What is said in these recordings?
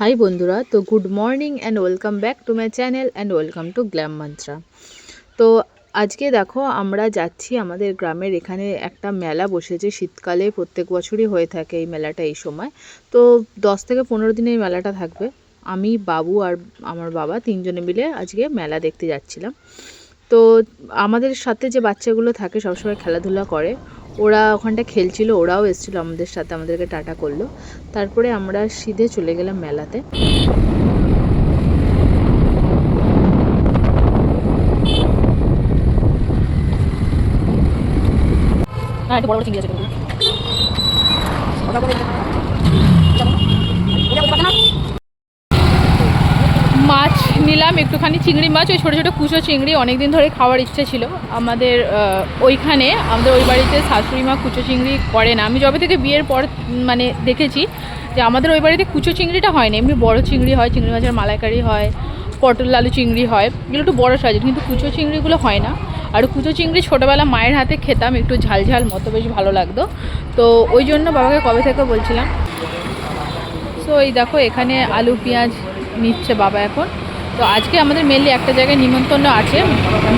High বন্ধুরা, তো good morning and welcome back to my channel and welcome to Glam Mantra তো আজকে দেখো, আমরা যাচ্ছি আমাদের গ্রামের এখানে একটা মেলা বসেছে, শীতকালে প্রত্যেক বছরই হয়ে থাকে এই মেলাটা এই সময়। তো দশ থেকে পনেরো দিনে এই মেলাটা থাকবে। আমি, বাবু আর আমার বাবা তিনজনে মিলে আজকে মেলা দেখতে যাচ্ছিলাম। তো আমাদের সাথে যে বাচ্চাগুলো থাকে সবসময় খেলাধুলা করে, ওরা ওখানটা খেলছিল, ওরাও এসেছিল আমাদের সাথে, আমাদেরকে টাটা করল। তারপরে আমরা সিধে চলে গেলাম মেলাতে। বড় বড় চিংড়ি আছে কিন্তু মাছ নিলাম, একটুখানি চিংড়ি মাছ, ওই ছোটো ছোটো কুচো চিংড়ি অনেক দিন ধরে খাওয়ার ইচ্ছে ছিল। আমাদের ওইখানে আমাদের ওই বাড়িতে শাশুড়ি মা কুচো চিংড়ি করে না। আমি যবে থেকে বিয়ের পর মানে দেখেছি যে আমাদের ওই বাড়িতে কুচো চিংড়িটা হয় না। এমনি বড় চিংড়ি হয়, চিংড়ি মাছের মালাইকারি হয়, পটল আলু চিংড়ি হয়, এগুলো একটু বড় সাইজের কিন্তু কুচো চিংড়িগুলো হয় না। আর কুচো চিংড়ি ছোটোবেলা মায়ের হাতে খেতাম, একটু ঝাল ঝাল মতো বেশ ভালো লাগতো। তো ওই জন্য বাবাকে কবে থেকে বলছিলাম, সো এই দেখো, এখানে আলু, পেঁয়াজ নিচ্ছে বাবা এখন। তো আজকে আমাদের মেনলি একটা জায়গায় নিমন্ত্রণ আছে।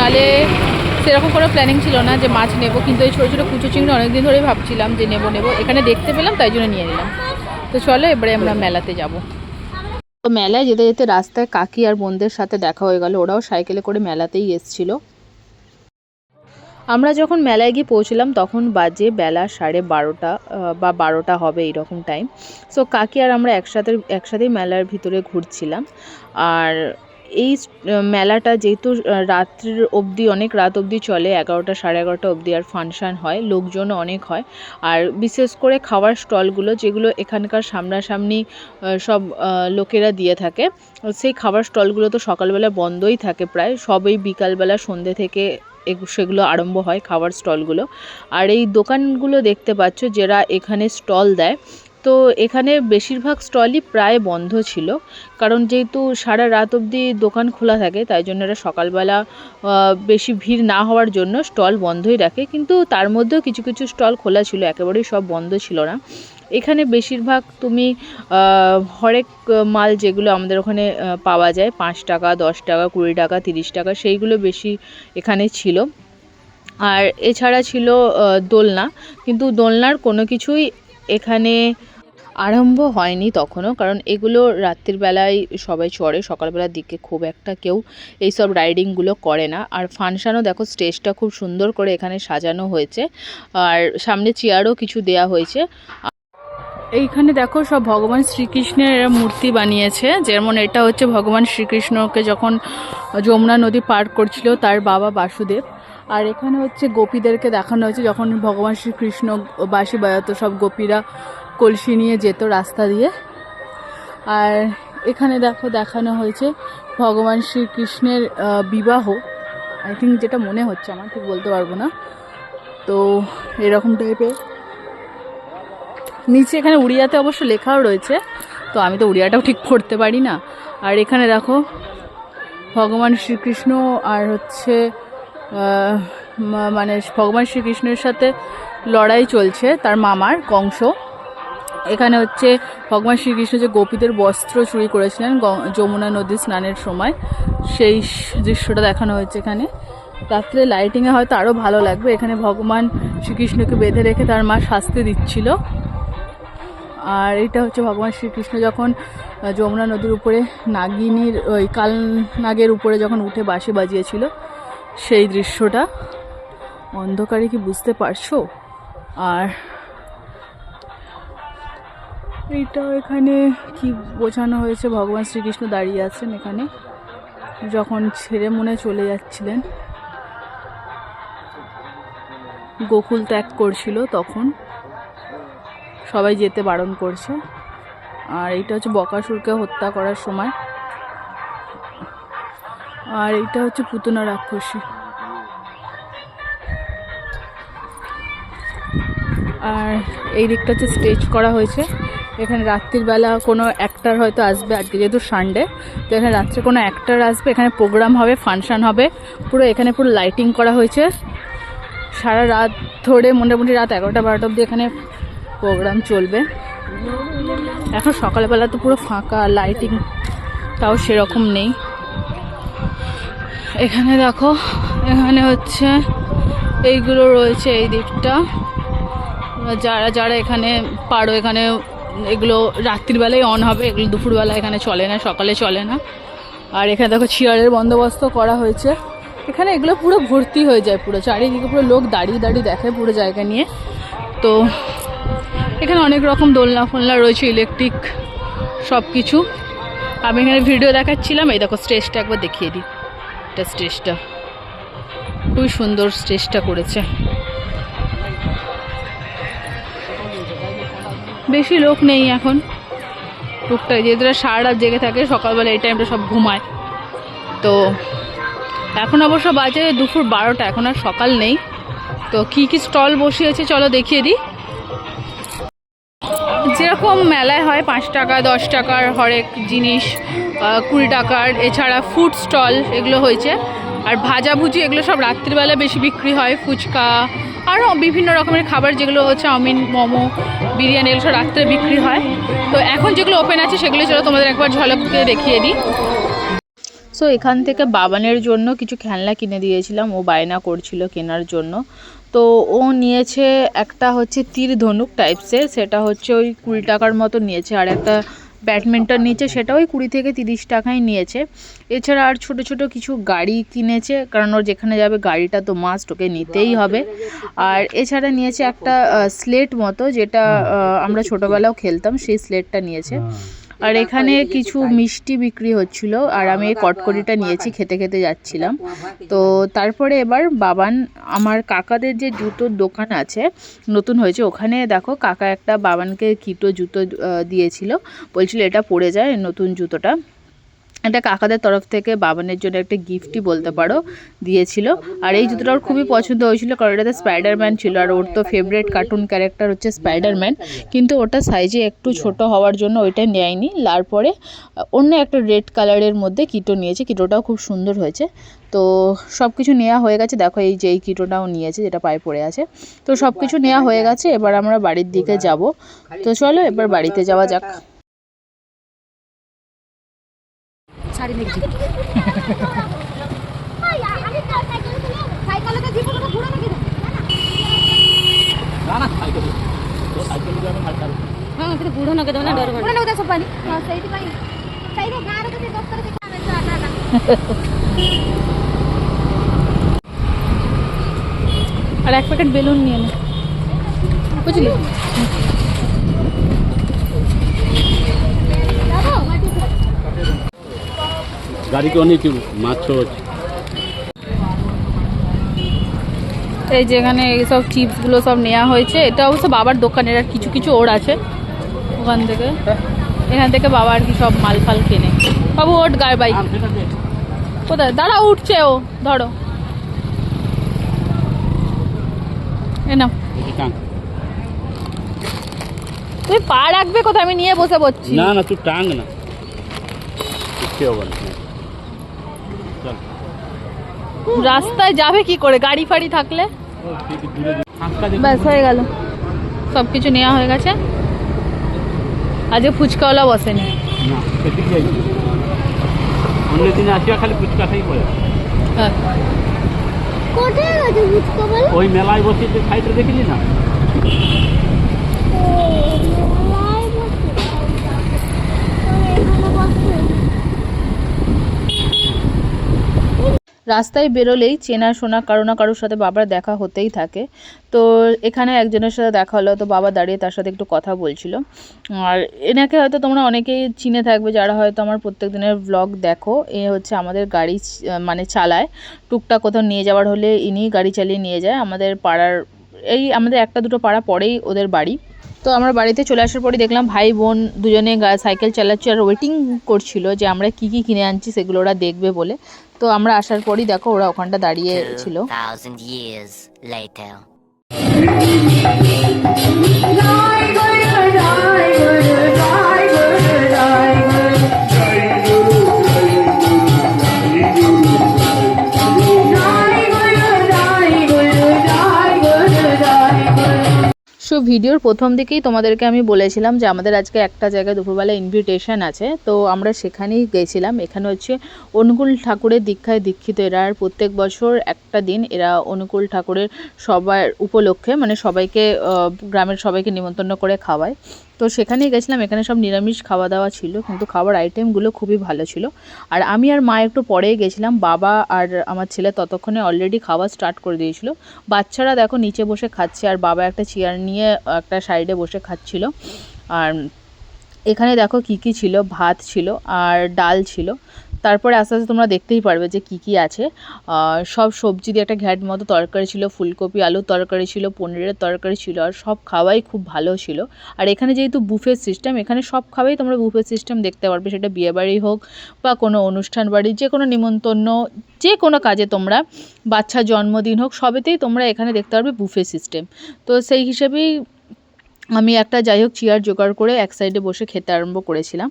নালে সেরকম কোনো প্ল্যানিং ছিল না যে মাছ নেব, কিন্তু এই ছোটো ছোটো কুচো চিংড়ি অনেকদিন ধরেই ভাবছিলাম যে নেব নেব। এখানে দেখতে পেলাম, তাই জন্য নিয়ে নিলাম। তো চলো এবারে আমরা মেলাতে যাব। তো মেলায় যেতে যেতে রাস্তায় কাকি আর বোনদের সাথে দেখা হয়ে গেল। ওরাও সাইকেলে করে মেলাতেই এসছিল। আমরা যখন মেলায় গিয়ে পৌঁছলাম, তখন বাজে বেলা সাড়ে বারোটা বা বারোটা হবে এইরকম টাইম সো কাকি আর আমরা একসাথে, একসাথেই মেলার ভিতরে ঘুরছিলাম। আর এই মেলাটা যেহেতু রাত্রির অবধি, অনেক রাত অবধি চলে, এগারোটা, সাড়ে এগারোটা অবধি আর ফাংশান হয় লোকজনও অনেক হয়। আর বিশেষ করে খাওয়ার স্টলগুলো, যেগুলো এখানকার সামনাসামনি সব লোকেরা দিয়ে থাকে, সেই খাবার স্টলগুলো তো সকালবেলা বন্ধই থাকে প্রায়। সবই বিকালবেলা সন্ধ্যে থেকে সেগুলো আরম্ভ হয় খাবার স্টলগুলো। আর এই দোকানগুলো দেখতে পাচ্ছ যারা এখানে স্টল দেয়, তো এখানে বেশিরভাগ স্টলই প্রায় বন্ধ ছিল। কারণ যেহেতু সারা রাত অবধি দোকান খোলা থাকে, তাই জন্য এরা সকালবেলা বেশি ভিড় না হওয়ার জন্য স্টল বন্ধই রাখে। কিন্তু তার মধ্যেও কিছু কিছু স্টল খোলা ছিল, একেবারেই সব বন্ধ ছিল না। এখানে বেশিরভাগ তুমি হরেক মাল যেগুলো আমাদের ওখানে পাওয়া যায়, পাঁচ টাকা, দশ টাকা, কুড়ি টাকা, তিরিশ টাকা, সেইগুলো বেশি এখানে ছিল। আর এছাড়া ছিল দোলনা, কিন্তু দোলনার কোনো কিছুই এখানে আরম্ভ হয়নি তখনও, কারণ এগুলো রাত্রির বেলায় সবাই চড়ে, সকালবেলার দিকে খুব একটা কেউ এইসব রাইডিংগুলো করে না। আর ফাংশানও দেখো, স্টেজটা খুব সুন্দর করে এখানে সাজানো হয়েছে। আর সামনে চেয়ারও কিছু দেয়া হয়েছে। এইখানে দেখো সব ভগবান শ্রীকৃষ্ণের মূর্তি বানিয়েছে। যেমন এটা হচ্ছে ভগবান শ্রীকৃষ্ণকে যখন যমুনা নদী পার করছিল, তার বাবা বাসুদেব। আর এখানে হচ্ছে গোপীদেরকে দেখানো হয়েছে, যখন ভগবান শ্রীকৃষ্ণ বাঁশি বাজাতো সব গোপীরা কলসি নিয়ে যেত রাস্তা দিয়ে। আর এখানে দেখো দেখানো হয়েছে ভগবান শ্রীকৃষ্ণের বিবাহ। আই থিঙ্ক যেটা মনে হচ্ছে আমার, ঠিক বলতে পারব না। তো এরকম টাইপের নিচে এখানে উড়িয়াতে অবশ্য লেখাও রয়েছে, তো আমি তো উড়িয়াটাও ঠিক পড়তে পারি না। আর এখানে দেখো, ভগবান শ্রীকৃষ্ণ আর হচ্ছে মানে ভগবান শ্রীকৃষ্ণের সাথে লড়াই চলছে, তার মামার কংস। এখানে হচ্ছে ভগবান শ্রীকৃষ্ণ যে গোপীদের বস্ত্র চুরি করেছিলেন যমুনা নদী স্নানের সময়, সেই দৃশ্যটা দেখানো হয়েছে এখানে। রাত্রে লাইটিংয়ে হয়তো আরও ভালো লাগবে, এখানে ভগবান শ্রীকৃষ্ণকে বেঁধে রেখে তার মা শাস্তি দিচ্ছিল। আর এটা হচ্ছে ভগবান শ্রীকৃষ্ণ যখন যমুনা নদীর উপরে নাগিনীর ওই কাল নাগের উপরে যখন উঠে বাঁশি বাজিয়েছিল, সেই দৃশ্যটা অন্ধকারে কি বুঝতে পারছ? আর এইটা এখানে কি বোঝানো হয়েছে? ভগবান শ্রীকৃষ্ণ দাঁড়িয়ে আছেন এখানে, যখন ছেড়ে মনে চলে যাচ্ছিলেন। গোকুল ত্যাগ করছিল তখন। সবাই যেতে বারণ করছে। আর এইটা হচ্ছে বকাসুরকে হত্যা করার সময়। আর এইটা হচ্ছে পুতনা রাক্ষসী। আর এই দিকটা হচ্ছে স্টেজ করা হয়েছে। এখানে রাত্রির বেলা কোনো অ্যাক্টার হয়তো আসবে, আজকে যেহেতু সানডে তো এখানে রাত্রে কোনো অ্যাক্টার আসবে, এখানে প্রোগ্রাম হবে ফাংশান হবে, পুরো এখানে পুরো লাইটিং করা হয়েছে। সারা রাত ধরে মোটামুটি রাত এগারোটা বারোটা অবধি এখানে প্রোগ্রাম চলবে। এখন সকালবেলা তো পুরো ফাঁকা লাইটিং তাও সেরকম নেই। এখানে দেখো, এখানে হচ্ছে এইগুলো রয়েছে এই দিকটা। যারা যারা এখানে পারো, এখানে এগুলো রাত্রিবেলায় অন হবে, এগুলো দুপুরবেলা এখানে চলে না, সকালে চলে না। আর এখানে দেখো চেয়ারের বন্দোবস্ত করা হয়েছে। এখানে এগুলো পুরো ভর্তি হয়ে যায় পুরো, চারিদিকে পুরো লোক দাঁড়িয়ে দাঁড়িয়ে দেখে পুরো জায়গা নিয়ে। তো এখানে অনেক রকম দোলনা ফোলনা রয়েছে ইলেকট্রিক সব কিছু আমি এখানে ভিডিও দেখাচ্ছিলাম, এই দেখো স্টেজটা একবার দেখিয়ে দিই। এটা স্টেজটা। খুবই সুন্দর স্টেজটা করেছে। বেশি লোক নেই এখন। টুকটাক যেহেতু সারা রাত জেগে থাকে, সকালবেলা এই টাইমটা সব ঘুমায়। তো এখন অবশ্য বাজে দুপুর বারোটা, এখন আর সকাল নেই। তো কি কি স্টল বসিয়েছে, চলো দেখিয়ে দিই। যেরকম মেলায় হয় পাঁচ টাকা, দশ টাকার হরেক জিনিস কুড়ি টাকার, এছাড়া ফুড স্টল এগুলো হয়েছে। আর ভাজাভুজি এগুলো সব রাত্রিবেলা বেশি বিক্রি হয়, ফুচকা আরও বিভিন্ন রকমের খাবার যেগুলো হচ্ছে চাউমিন, মোমো, বিরিয়ানি এগুলো সব রাত্রে বিক্রি হয়। তো এখন যেগুলো ওপেন আছে সেগুলো চলো তোমাদের একবার ঝলক দেখিয়ে দিই। সো এখান থেকে বাবানের জন্য কিছু খেলনা কিনে দিয়েছিলাম, ও বায়না করছিল কেনার জন্য। তো ও নিয়েছে একটা হচ্ছে তীর ধনুক টাইপসের সেটা হচ্ছে ওই কুড়ি টাকার মতো নিয়েছে, আর একটা ব্যাডমিন্টন নিয়েছে, সেটা ওই কুড়ি থেকে তিরিশ টাকায় নিয়েছে। এছাড়া আর ছোট ছোট কিছু গাড়ি কিনেছে, কারণ ওর যেখানে যাবে গাড়িটা তো মাস্ট ওকে নিতেই হবে। আর এছাড়া নিয়েছে একটা স্লেট মতো, যেটা আমরা ছোটোবেলাও খেলতাম, সেই স্লেটটা নিয়েছে। আর এখানে কিছু মিষ্টি বিক্রি হচ্ছিল, আর আমি এই কটকরিটা নিয়েছি, খেতে খেতে যাচ্ছিলাম। তো তারপরে এবার বাবান, আমার কাকাদের যে জুতোর দোকান আছে, নতুন হয়েছে, ওখানে দেখো কাকা একটা বাবানকে কিটো জুতো দিয়েছিলো। বলছিল, এটা পড়ে যায় নতুন জুতোটা। এটা কাকাদের তরফ থেকে বাবানের জন্য একটা গিফটই বলতে পারো, দিয়েছিল। আর এই জুতোটা ওর খুবই পছন্দ হয়েছিল, কারণ এটাতে স্পাইডারম্যান ছিল, আর ওর তো ফেভারিট কার্টুন ক্যারেক্টার হচ্ছে স্পাইডারম্যান কিন্তু ওটা সাইজে একটু ছোট হওয়ার জন্য ওইটা নেয়নি। তারপরে অন্য একটা রেড কালারের মধ্যে কিটো নিয়েছে। কিটোটাও খুব সুন্দর হয়েছে। তো সব কিছু নেওয়া হয়ে গেছে। দেখো এই যে এই কিটোটাও নিয়েছে, যেটা পায়ে পড়ে আছে। তো সব কিছু নেওয়া হয়ে গেছে। এবার আমরা বাড়ির দিকে যাব। তো চলো এবার বাড়িতে যাওয়া যাক। সাইকেলতে দিব না ঘুরে নাকি ହଁ କିନ୍ତୁ ବୁଢ଼ ନଗେଇଦେବ ନା ଡର ବୁଢ଼ ନଗେଇଦେବ ସବୁ ପାଣି ହଁ ସେଇଥିପାଇଁ ସେଇଠି ଗାଁରେ ଯଦି ଦଶଥର ଦେଖା ଆମେ ତ ଆଟା ଆଟା আর এক প্যাকেট বেলুন নিয়ে নে বুঝলি গাড়িতে অনেক মাছ এই যেখানে এইসব চিপসগুলো সব নেওয়া হয়েছে। এটা অবশ্য বাবার দোকানে আর কিছু কিছু ওর আছে। ওখান থেকে। এখান থেকে বাবা আর কি সব মাল ফাল কেনে। বাবু ওট গায়ে বাইক কোথায়? দাঁড়া উঠছে ও। ধরো। এনাম তুই পা রাখবে কোথায়? আমি নিয়ে বসে পড়ছি। না না তুই টাঙ্গ না। হবে না রাস্তায় যাবে কি করে? গাড়ি ফাড়ি থাকলে? ব্যাস হয়ে গেল। সব কিছু নেওয়া হয়ে গেছে। আজকে ফুচকাওয়ালা বসেনি। না সেদিক যাই। অন্য দিনে আসিয়া খালি ফুচকা খাই হ্যাঁ। কোথায় গেছে বুঝতে বল? ওই মেলায় বসে সাইডে দেখিলি না? রাস্তায় বেরোলেই চেনা শোনা কারও না কারোর সাথে বাবার দেখা হতেই থাকে। তো এখানে একজনের সাথে দেখা হলো, তো বাবা দাঁড়িয়ে তার সাথে একটু কথা বলছিল। আর এনাকে হয়তো তোমরা অনেকেই চিনে থাকবে, যারা হয়তো আমার প্রত্যেক দিনের ব্লগ দেখো। এ হচ্ছে আমাদের গাড়ি মানে চালায়। টুকটাক কোথাও নিয়ে যাওয়ার হলে ইনিই গাড়ি চালিয়ে নিয়ে যায়। আমাদের পাড়ার, এই আমাদের একটা দুটো পাড়া পরেই ওদের বাড়ি। তো আমরা বাড়িতে চলে আসার পরে দেখলাম ভাই বোন দুজনে সাইকেল চালাচ্ছে আর ওয়েটিং করছিল যে আমরা কি কি কিনে আনছি সেগুলো ওরা দেখবে বলে। তো আমরা আসার পরই দেখো ওরা ওখানটা দাঁড়িয়ে ছিল thousand ভিডিওর প্রথম দিকেই তোমাদেরকে আমি বলেছিলাম যে আমাদের আজকে একটা জায়গায় দুপুরবেলা ইনভিটেশন আছে। তো আমরা সেখানেই গেছিলাম। এখানে হচ্ছে অনুকূল ঠাকুরের দীক্ষায় দীক্ষিত এরা। আর প্রত্যেক বছর একটা দিন এরা অনুকূল ঠাকুরের সবার উপলক্ষে মানে সবাইকে গ্রামের সবাইকে নিমন্ত্রণ করে খাওয়ায়। তো সেখানেই গেছিলাম, এখানে সব নিরামিষ খাওয়া দাওয়া ছিল, কিন্তু খাবার আইটেমগুলো খুবই ভালো ছিল। আর আমি আর মা একটু পরেই গেছিলাম, বাবা আর আমার ছেলে ততক্ষণে অলরেডি খাওয়া স্টার্ট করে দিয়েছিল। বাচ্চারা দেখো নিচে বসে খাচ্ছে, আর বাবা একটা চেয়ার নিয়ে একটা সাইডে বসে খাচ্ছিল। আর এখানে দেখো কি কি ছিল, ভাত ছিল, আর ডাল ছিল। তারপরে আস্তে আস্তে তোমরা দেখতেই পারবে যে কি কি আছে। সব সবজি দিয়ে একটা ঘ্যাট মতো তরকারি ছিল, ফুলকপি, আলুর তরকারি ছিল, পনিরের তরকারি ছিল, আর সব খাওয়াই খুব ভালো ছিল। আর এখানে যেহেতু বুফে সিস্টেম এখানে সব খাওয়াই তোমরা বুফে সিস্টেম দেখতে পারবে। সেটা বিয়েবাড়ি হোক বা কোনো অনুষ্ঠান বাড়ি, যে কোনো নিমন্ত্রণ, যে কোনো কাজে তোমরা, বাচ্চা জন্মদিন হোক, সবেতেই তোমরা এখানে দেখতে পারবে বুফে সিস্টেম তো সেই হিসেবেই আমি একটা যাই হোক চেয়ার জোগাড় করে এক সাইডে বসে খেতে আরম্ভ করেছিলাম।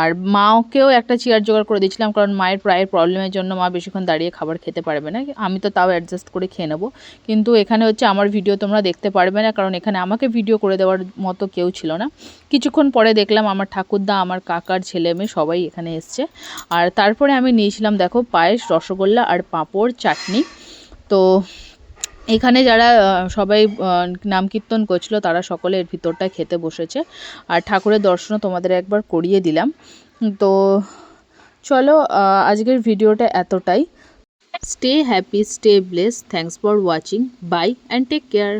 আর মাকেও একটা চেয়ার জোগাড় করে দিয়েছিলাম, কারণ মায়ের প্রায়ের প্রবলেমের জন্য মা বেশিক্ষণ দাঁড়িয়ে খাবার খেতে পারবে না। আমি তো তাও অ্যাডজাস্ট করে খেয়ে নেব। কিন্তু এখানে হচ্ছে আমার ভিডিও তোমরা দেখতে পারবে না, কারণ এখানে আমাকে ভিডিও করে দেওয়ার মতো কেউ ছিল না। কিছুক্ষণ পরে দেখলাম আমার ঠাকুরদা, আমার কাকার ছেলে মেয়ে সবাই এখানে এসছে। আর তারপরে আমি নিয়েছিলাম, দেখো, পায়েস, রসগোল্লা আর পাঁপড়, চাটনি। তো এখানে যারা সবাই নাম কীর্তন করছিল, তারা সকলে এর ভিতরটায় খেতে বসেছে। আর ঠাকুরের দর্শনও তোমাদের একবার করিয়ে দিলাম। তো চলো আজকের ভিডিওটা এতটাই। Stay happy stay bless thanks for watching bye and take care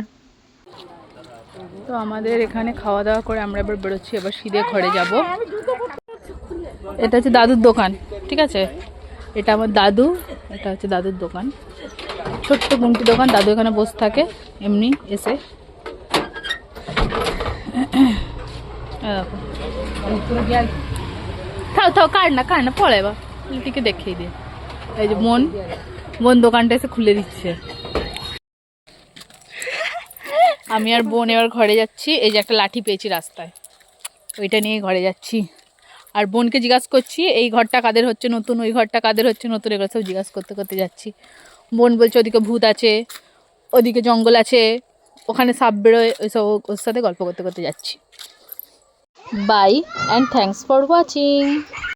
তো আমাদের এখানে খাওয়া দাওয়া করে আমরা এবার বেরোচ্ছি, এবার সিধে ঘরে যাব। এটা হচ্ছে দাদুর দোকান, ঠিক আছে? এটা আমার দাদু, এটা হচ্ছে দাদুর দোকান। ছোট্ট গুমটি দোকান, দাদু এখানে বসে থাকে, এমনি এসে। থাও থাও কার না কার না, পড়ে বা লিটিকে দেখিয়ে দিয়ে এই যে মন বোন দোকানটা এসে খুলে দিচ্ছে। আমি আর বোন এবার ঘরে যাচ্ছি, এই যে একটা লাঠি পেয়েছি রাস্তায়। ওইটা নিয়ে ঘরে যাচ্ছি। আর বোনকে জিজ্ঞাসা করছি, এই ঘরটা কাদের হচ্ছে নতুন, ওই ঘরটা কাদের হচ্ছে নতুন, এগুলো সব জিজ্ঞাসা করতে করতে যাচ্ছি। বোন বলছে, ওদিকে ভূত আছে, ওদিকে জঙ্গল আছে, ওখানে সাপ বেরোয় ওইসব ওর সাথে গল্প করতে করতে যাচ্ছি। Bye and thanks for watching